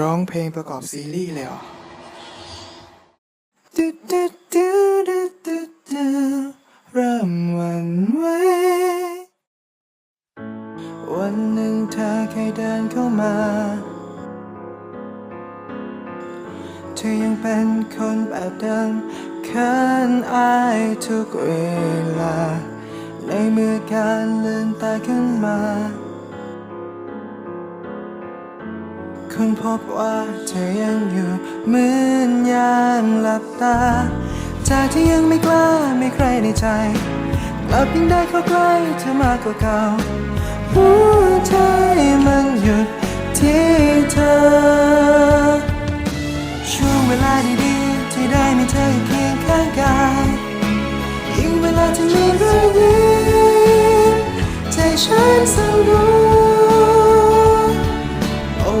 ร้องเพลงประกอบซีรีส์เลยเหรอดูดูดูดูดูดูเริ่มวันไหววันหนึ่งเธอเคยเดินเข้ามา เธอยังเป็นคนแบบเดิมเขินอายทุกเวลา ในเมื่อการลืมตาขึ้นมา คุณพบว่าเธอยังอยู่เหมือนยังหลับตา จากที่ยังไม่กล้าไม่ใครในใจกลับยิ่งได้เข้าใกล้เธอมากกว่าเก่าหัวใจมันหยุดที่เธอ ช่วงเวลาดีๆ ที่ได้มีเธออยู่เคียงข้างกายยิ่งเวลาที่มีรอยยิ้มใจฉันสั่นรู้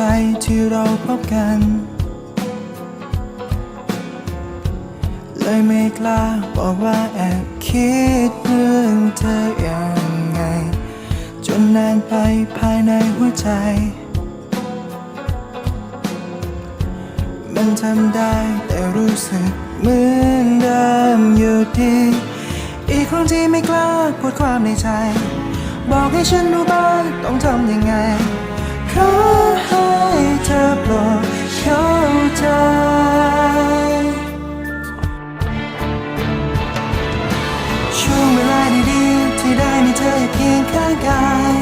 ใจที่เราพบกัน เลยไม่กล้าบอกว่าแอบคิดเรื่องเธออยังไง จนนานไปภายในหัวใจ มันทำได้แต่รู้สึกเหมือนเดิมอยู่ดีอีกครั้งที่ไม่กล้าพูดความในใจ บอกให้ฉันรู้บ้างต้องทำยังไงขอ ใจ ช่วงเวลาดีๆที่ได้มีเธออยู่เคียงข้างกาย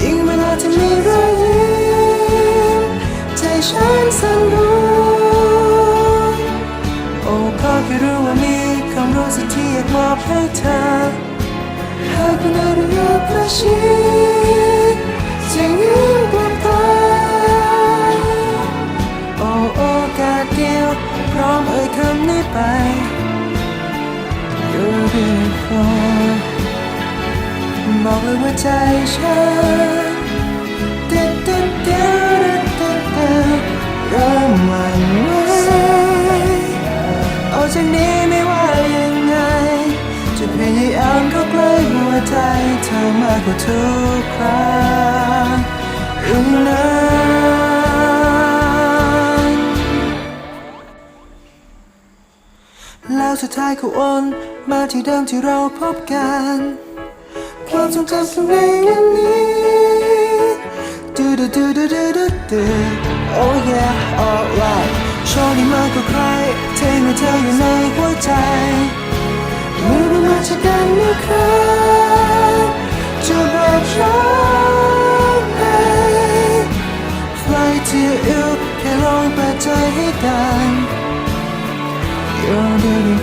ยิ่งเวลาที่มีรอยยิ้มใจฉันสั่นรู้โอ้ขอแค่รู้ว่ามีความรู้สึกที่อยากมอบให้เธอ พร้อมเอ่ยคำนี้ไป You're beautiful บอกเลยว่าใจฉันติดติดติดติดติดเริ่มหวั่นไหวเอาจากนี้ไม่ว่ายังไง จะพยายามเข้าใกล้หัวใจเธอมากกว่าทุกครั้งอีกนา แล้วสุดท้ายก็วนมาที่เดิมที่เราพบกันความทรงจำข้างในอันนี้ดูดูดูดูดูดูดู oh yeah alright โชคดีมากกว่าใครเทมีเธออยู่ในหัวใจเมื่อเรามาเจอกันอีกครับ You're